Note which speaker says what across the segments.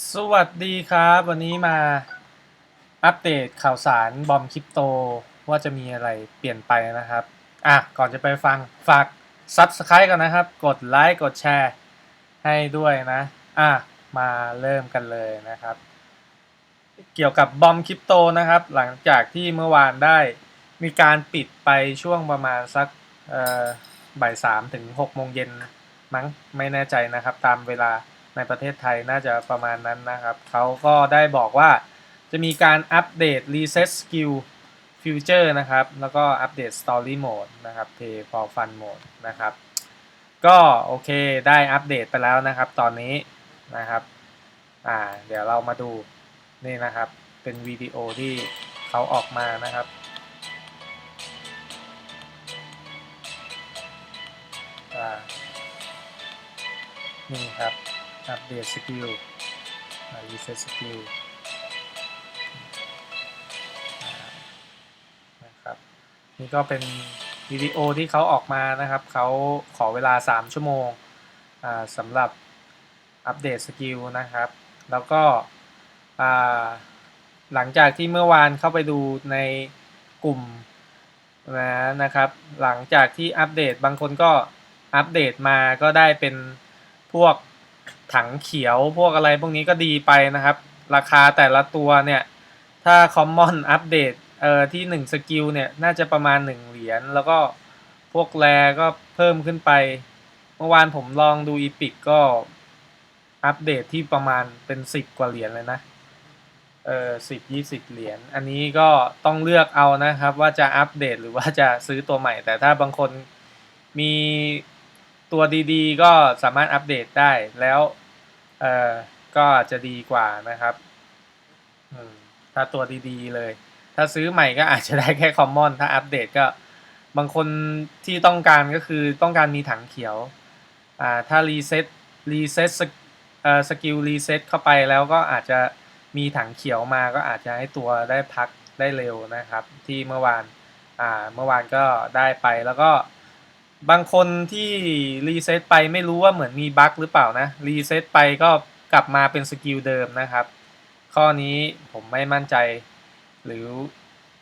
Speaker 1: สวัสดีครับ วันนี้มาอัปเดตข่าวสารบอมคริปโตว่าจะมีอะไรเปลี่ยนไปนะครับ อะ ก่อนจะไปฟังฝาก Subscribe กันนะครับ กดไลค์กดแชร์ให้ด้วยนะ อะ มาเริ่มกันเลยนะครับ เกี่ยวกับบอมคริปโตนะครับ หลังจากที่เมื่อวานได้มีการปิดไปช่วงประมาณสักเอ่อบ่ายสามถึงหกโมงเย็นมั้งไม่แน่ใจนะครับ ตามเวลา ในประเทศไทยน่าจะประมาณนั้นนะครับ เขาก็ได้บอกว่าจะมีการอัปเดต Reset Skill Future นะครับ แล้วก็อัปเดต Story Mode นะครับ Pay for Fun Mode นะครับ ก็โอเคได้อัปเดตไปแล้วนะครับ ตอนนี้นะครับอ่าเดี๋ยวเรามาดูนี่นะครับ เป็นวิดีโอที่เขาออกมานะครับอ่านี่ครับ อัปเดตสกิลรีเซ็ตสกิลนะครับนี่ก็เป็นวิดีโอที่เขาออกมานะครับเขาขอเวลา 3 ชั่วโมงสำหรับอัปเดตสกิลนะครับ แล้วก็หลังจากที่เมื่อวานเข้าไปดูในกลุ่มนะนะครับ หลังจากที่อัปเดตบางคนก็อัปเดตมาก็ได้เป็นพวก ถังเขียวพวกอะไรพวกนี้ก็ดีไปนะครับ ราคาแต่ละตัวเนี่ย ถ้า Common อัปเดตเอ่อที่ 1 สกิลเนี่ย น่าจะประมาณ 1 เหรียญแล้วก็พวกแรก็เพิ่มขึ้นไป เมื่อวานผมลองดูอีพิกก็อัปเดตที่ประมาณเป็น 10 กว่าเหรียญเลยนะเออสิบยี่สิบเหรียญ อันนี้ก็ต้องเลือกเอานะครับว่าจะอัปเดตหรือว่าจะซื้อตัวใหม่ แต่ถ้าบางคนมีตัวดีๆ ก็สามารถอัปเดตได้แล้ว เออก็จะดีกว่านะครับถ้าตัวดีๆเลย ถ้าซื้อใหม่ก็อาจจะได้แค่คอมมอน ถ้าอัปเดตก็บางคนที่ต้องการก็คือต้องการมีถังเขียว อ่า ถ้ารีเซ็ตรีเซ็ตเอ่อสกิลรีเซ็ตเข้าไปแล้วก็อาจจะมีถังเขียวมาก็อาจจะให้ตัวได้พักได้เร็วนะครับ ที่เมื่อวาน อ่า เมื่อวานก็ได้ไปแล้วก็ บางคนที่รีเซ็ตไปไม่รู้ว่าเหมือนมีบั๊กหรือเปล่านะรีเซ็ตไปก็กลับมาเป็นสกิลเดิมนะครับ ข้อนี้ผมไม่มั่นใจ หรือ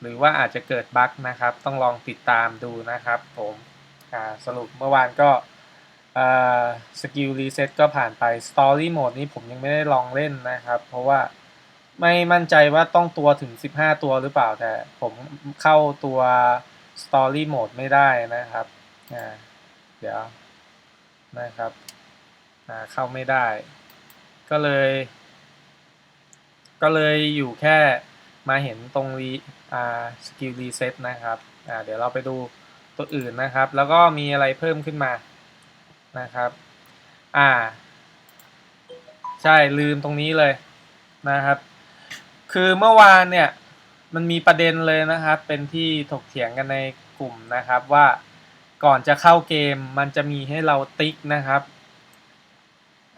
Speaker 1: หรือว่าอาจจะเกิดบั๊กนะครับ ต้องลองติดตามดูนะครับผมสรุปเมื่อวานก็สกิลรีเซ็ตก็ผ่านไปสตอรี่โหมดนี้ผมยังไม่ได้ลองเล่นนะครับ เพราะว่าไม่มั่นใจว่าต้องตัวถึง 15 ตัวหรือเปล่าแต่ผมเข้าตัว Story Mode ไม่ได้นะครับ อ่าเดี๋ยวนะครับอ่าเข้าไม่ได้ ก็เลย ก็เลยอยู่แค่มาเห็นตรงรีอ่าสกิลรีเซ็ตนะครับอ่าเดี๋ยวเราไปดูตัวอื่นนะครับ แล้วก็มีอะไรเพิ่มขึ้นมานะครับอ่า ใช่ลืมตรงนี้เลยนะครับ คือเมื่อวานเนี่ยมันมีประเด็นเลยนะครับ เป็นที่ถกเถียงกันในกลุ่มนะครับว่า ก่อนจะเข้าเกมมันจะมีให้เราติ๊กนะครับ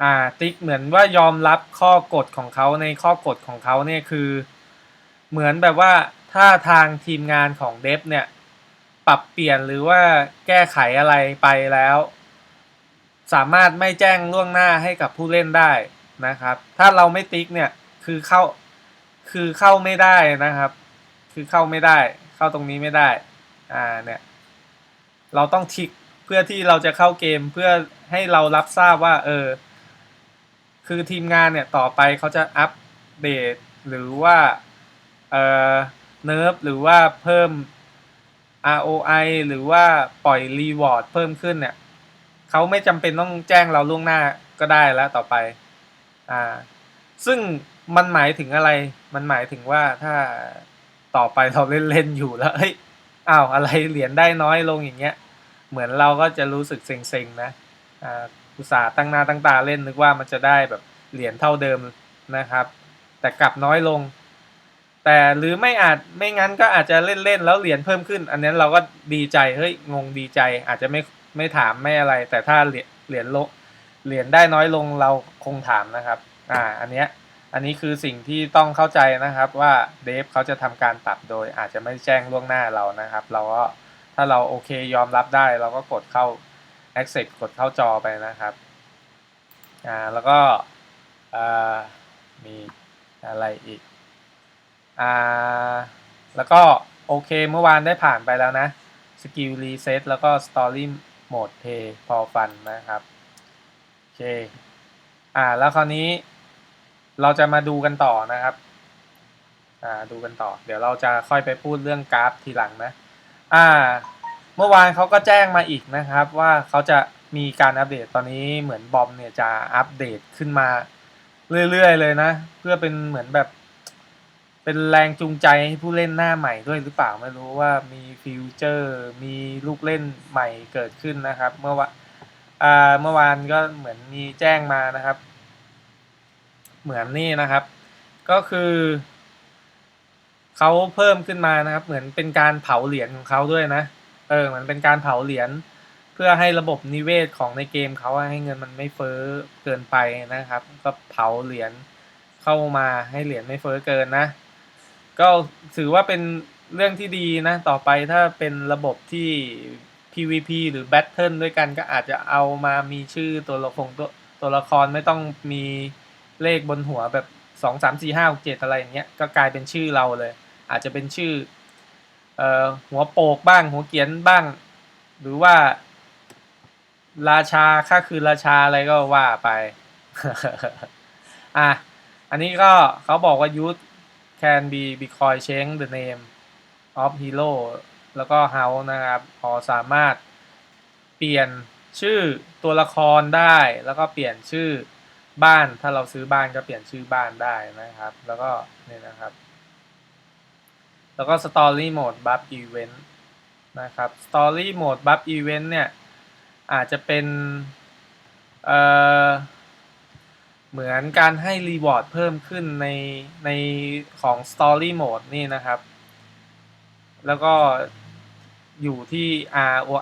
Speaker 1: อ่าติ๊กเหมือนว่ายอมรับข้อกฎของเขาในข้อกฎของเขาเนี่ยคือ เหมือนแบบว่าถ้าทางทีมงานของเดฟเนี่ยปรับเปลี่ยนหรือว่าแก้ไขอะไรไปแล้ว สามารถไม่แจ้งล่วงหน้าให้กับผู้เล่นได้นะครับ ถ้าเราไม่ติ๊กเนี่ยคือเข้าคือเข้าไม่ได้นะครับ คือเข้าไม่ได้ เข้าตรงนี้ไม่ได้อ่าเนี่ย เราต้องทิกเพื่อที่เราจะเข้าเกมเพื่อให้เรารับทราบว่า เออ คือทีมงานเนี่ยต่อไปเขาจะอัปเดตหรือว่า เออเนิร์ฟหรือว่าเพิ่ม ROI หรือว่าปล่อยรีวอร์ดเพิ่มขึ้นเนี่ยเขาไม่จำเป็นต้องแจ้งเราล่วงหน้าก็ได้แล้วต่อไป อ่า ซึ่งมันหมายถึงอะไร มันหมายถึงว่าถ้าต่อไปเราเล่นเล่นอยู่แล้ว เฮ้ย อ้าว อะไรเหรียญได้น้อยลงอย่างเงี้ย เหมือนเราก็จะรู้สึกเซ็งๆนะอ่าอุตส่าห์ตั้งหน้าตั้งตาเล่นนึกว่ามันจะได้แบบเหรียญเท่าเดิมนะครับ แต่กลับน้อยลง แต่หรือไม่อาจไม่งั้นก็อาจจะเล่นๆแล้วเหรียญเพิ่มขึ้น อันนี้เราก็ดีใจเฮ้ยงงดีใจอาจจะไม่ไม่ถามไม่อะไร แต่ถ้าเหรียญเหรียญลงเหรียญได้น้อยลงเราคงถามนะครับอ่าอันเนี้ยอันนี้คือสิ่งที่ต้องเข้าใจนะครับว่าเดฟเขาจะทำการปรับโดยอาจจะไม่แจ้งล่วงหน้าเรานะครับ เราก็ ถ้าเราโอเคยอมรับได้เราก็กดเข้า accept กดเข้าจอไปนะครับอ่าแล้วก็มีอะไรอีกอ่าแล้วก็โอเคเมื่อวานได้ผ่านไปแล้วนะสกิลรีเซ็ตแล้วก็สตอรี่โหมดเพย์พอฟันนะครับ โอเคอ่าแล้วคราวนี้เราจะมาดูกันต่อนะครับอ่าดูกันต่อ เดี๋ยวเราจะค่อยไปพูดเรื่องกราฟทีหลังนะ อ่า เมื่อวานเขาก็แจ้งมาอีกนะครับ ว่าเขาจะมีการอัปเดตตอนนี้เหมือนบอมเนี่ยจะอัปเดตขึ้นมาเรื่อยๆเลยนะ เพื่อเป็นเหมือนแบบ เป็นแรงจูงใจให้ผู้เล่นหน้าใหม่ด้วยหรือเปล่าไม่รู้ว่ามีฟิวเจอร์ มีลูกเล่นใหม่เกิดขึ้นนะครับ เมื่อวานอ่าเมื่อวานก็เหมือนมีแจ้งมานะครับ เหมือนนี่นะครับ ก็คือ เขาเพิ่มขึ้นมานะครับ เหมือนเป็นการเผาเหรียญของเขาด้วยนะ เออเหมือนเป็นการเผาเหรียญเพื่อให้ระบบนิเวศของในเกมเขาให้เงินมันไม่เฟ้อเกินไปนะครับ ก็เผาเหรียญเข้ามาให้เหรียญไม่เฟ้อเกินนะ ก็ถือว่าเป็นเรื่องที่ดีนะ ต่อไปถ้าเป็นระบบที่ PVP หรือ Battle ด้วยกันก็อาจจะเอามามีชื่อตัวละครตัวตัวละครไม่ต้องมีเลขบนหัวแบบสองสามสี่ห้าเจ็ดอะไรอย่างเงี้ยก็กลายเป็นชื่อเราเลย อาจจะเป็นชื่อออหัวโปกบ้างหัวเกียนบ้าง หรือว่า ราชาค่าคือราชาอะไรก็ว่าไปอะอันนี้ก็เขาบอกว่า youth can be because change the name of hero แล้วก็ house นะครับ พอสามารถเปลี่ยนชื่อตัวละครได้ แล้วก็เปลี่ยนชื่อบ้าน ถ้าเราซื้อบ้านก็เปลี่ยนชื่อบ้านได้นะครับ แล้วก็นี่นะครับ แล้วก็ Story Mode Buff Event นะครับ Story Mode Buff Event เนี่ย อาจจะเป็นเอ่อเหมือนการให้รีวอร์ดเพิ่มขึ้นในในของ Story Mode นี่นะครับ แล้วก็อยู่ที่ RO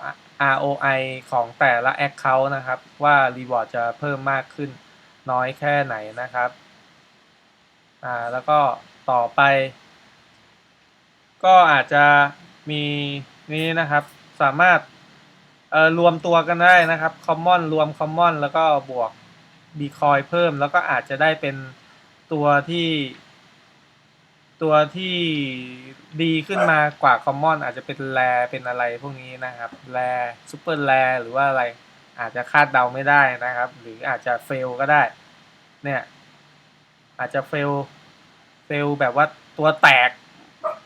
Speaker 1: ROI ของแต่ละ Account นะครับ ว่ารีวอร์ดจะเพิ่มมากขึ้นน้อยแค่ไหนนะครับ อ่า แล้วก็ต่อไป ก็อาจจะมีนี้นะครับ สามารถเอ่อรวมตัวกันได้นะครับคอมมอนรวมคอมมอนแล้วก็บวกบีคอยเพิ่ม แล้วก็อาจจะได้เป็นตัวที่ ตัวที่ดีขึ้นมากว่าคอมมอนอาจจะเป็นแรเป็นอะไรพวกนี้นะครับแรซูเปอร์แรหรือว่าอะไรอาจจะคาดเดาไม่ได้นะครับ หรืออาจจะเฟลก็ได้ เนี่ย อาจจะเฟลเฟลแบบว่าตัวแตก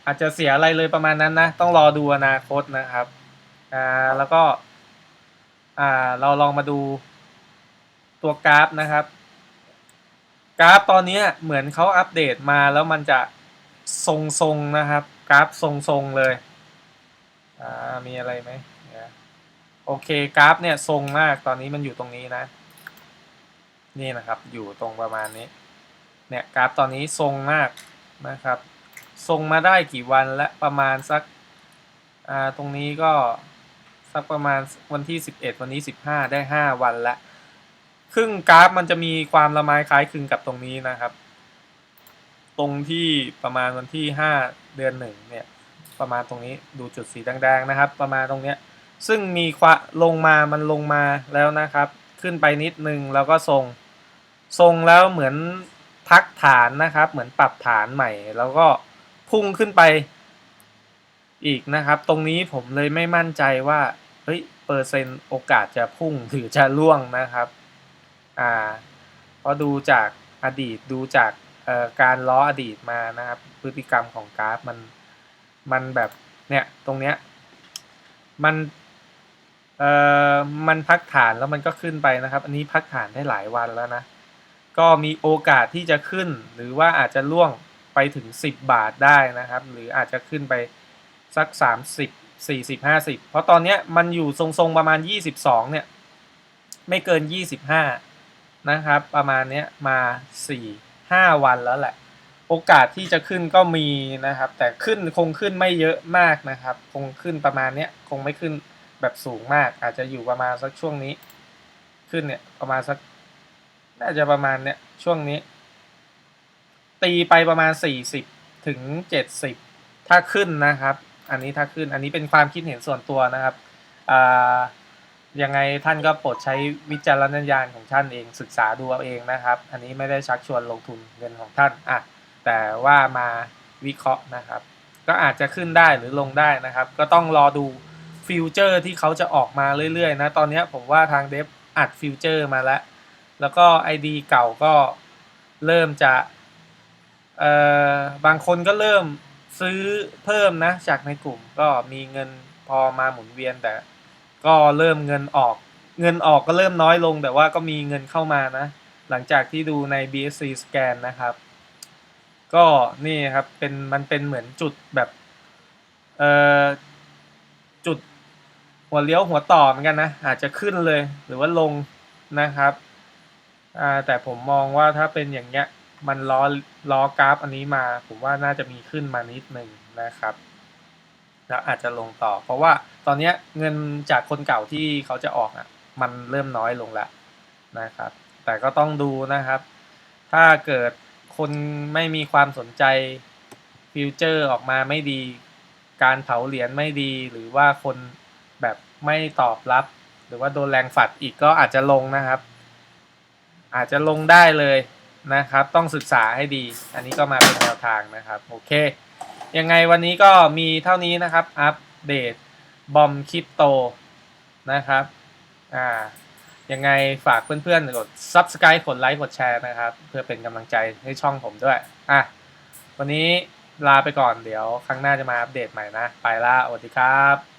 Speaker 1: อาจจะเสียอะไรเลยประมาณนั้นนะ ต้องรอดูอนาคตนะครับอ่าแล้วก็อ่าเราลองมาดูตัวกราฟนะครับ กราฟตอนนี้เหมือนเขาอัปเดตมาแล้วมันจะทรงๆนะครับ กราฟทรงๆเลยอ่ามีอะไรไหมโอเคกราฟเนี่ยทรงมากตอนนี้มันอยู่ตรงนี้นะ นี่นะครับอยู่ตรงประมาณนี้เนี่ยกราฟตอนนี้ทรงมากนะครับ ทรงมาได้กี่วันและประมาณสักอ่าตรงนี้ก็สักประมาณวันที่ 11 วันนี้ 15 ได้ 5 วันละครึ่งกราฟมันจะมีความละไม้คล้ายคลึงกับตรงนี้นะครับ ตรงที่ประมาณวันที่ 5 เดือนหนึ่งเนี่ยประมาณตรงนี้ดูจุดสีแดงๆนะครับ ประมาณตรงเนี้ยซึ่งมีควะลงมามันลงมาแล้วนะครับ ขึ้นไปนิดนึงแล้วก็ทรงทรงแล้วเหมือนพักฐานนะครับ เหมือนปรับฐานใหม่แล้วก็ พุ่งขึ้นไปอีกนะครับ ตรงนี้ผมเลยไม่มั่นใจว่าเฮ้ยเปอร์เซ็นต์โอกาสจะพุ่งหรือจะล่วงนะครับอ่าเพราะดูจากอดีตดูจากการล้ออดีตมานะครับ พฤติกรรมของกราฟมันมันแบบเนี่ยตรงเนี้ยมันเอ่อมันพักฐานแล้วมันก็ขึ้นไปนะครับ อันนี้พักฐานได้หลายวันแล้วนะ ก็มีโอกาสที่จะขึ้นหรือว่าอาจจะล่วง ไปถึง 10 บาทได้นะครับ หรืออาจจะขึ้นไปสัก 30 40 50 เพราะตอนนี้มันอยู่ทรงๆประมาณ 22 เนี่ย ไม่เกิน 25 นะครับ ประมาณนี้มา 4 5 วันแล้วแหละ โอกาสที่จะขึ้นก็มีนะครับ แต่ขึ้นคงขึ้นไม่เยอะมากนะครับ คงขึ้นประมาณนี้คงไม่ขึ้นแบบสูงมาก อาจจะอยู่ประมาณสักช่วงนี้ ขึ้นเนี่ยประมาณสัก น่าจะประมาณเนี้ยช่วงนี้ ตีไปประมาณ 40 ถึง 70 ถ้าขึ้นนะครับ อันนี้ถ้าขึ้นอันนี้เป็นความคิดเห็นส่วนตัวนะครับยังไงท่านก็โปรดใช้วิจารณญาณของท่านเองศึกษาดูเอาเองนะครับ อันนี้ไม่ได้ชักชวนลงทุนเงินของท่านอะแต่ว่ามาวิเคราะห์นะครับ ก็อาจจะขึ้นได้หรือลงได้นะครับ ก็ต้องรอดูฟิวเจอร์ที่เขาจะออกมาเรื่อยๆนะตอนนี้ผมว่าทางเดฟอัดฟิวเจอร์มาแล้ว แล้วก็ ID เก่าก็เริ่มจะ เอ่อบางคนก็เริ่มซื้อเพิ่มนะจากในกลุ่มก็มีเงินพอมาหมุนเวียนแต่ ก็เริ่มเงินออก เงินออกก็เริ่มน้อยลง แต่ว่าก็มีเงินเข้ามานะ หลังจากที่ดูใน BSC scan นะครับ ก็นี่ครับเป็นมันเป็นเหมือนจุดแบบเอ่อจุดหัวเลี้ยวหัวต่อเหมือนกันนะ อาจจะขึ้นเลยหรือว่าลงนะครับอ่าแต่ผมมองว่าถ้าเป็นอย่างเงี้ย มันล้อล้อกราฟอันนี้มา ผมว่าน่าจะมีขึ้นมานิดหนึ่งนะครับแล้วอาจจะลงต่อ เพราะว่าตอนนี้เงินจากคนเก่าที่เขาจะออกอะ มันเริ่มน้อยลงแล้วนะครับ แต่ก็ต้องดูนะครับ ถ้าเกิดคนไม่มีความสนใจฟิวเจอร์ออกมาไม่ดี การเผาเหรียญไม่ดี หรือว่าคนแบบไม่ตอบรับ หรือว่าโดนแรงฝัดอีกก็อาจจะลงนะครับ อาจจะลงได้เลย นะครับ ต้องศึกษาให้ดี อันนี้ก็มาเป็นแนวทางนะครับ โอเค ยังไงวันนี้ก็มีเท่านี้นะครับ อัปเดตบอมคริปโตนะครับ อ่า ยังไงฝากเพื่อนๆ กด subscribe กดไลค์ กดแชร์นะครับ เพื่อเป็นกำลังใจให้ช่องผมด้วย อะ วันนี้ลาไปก่อน เดี๋ยวครั้งหน้าจะมาอัปเดตใหม่นะ ไปละสวัสดีครับ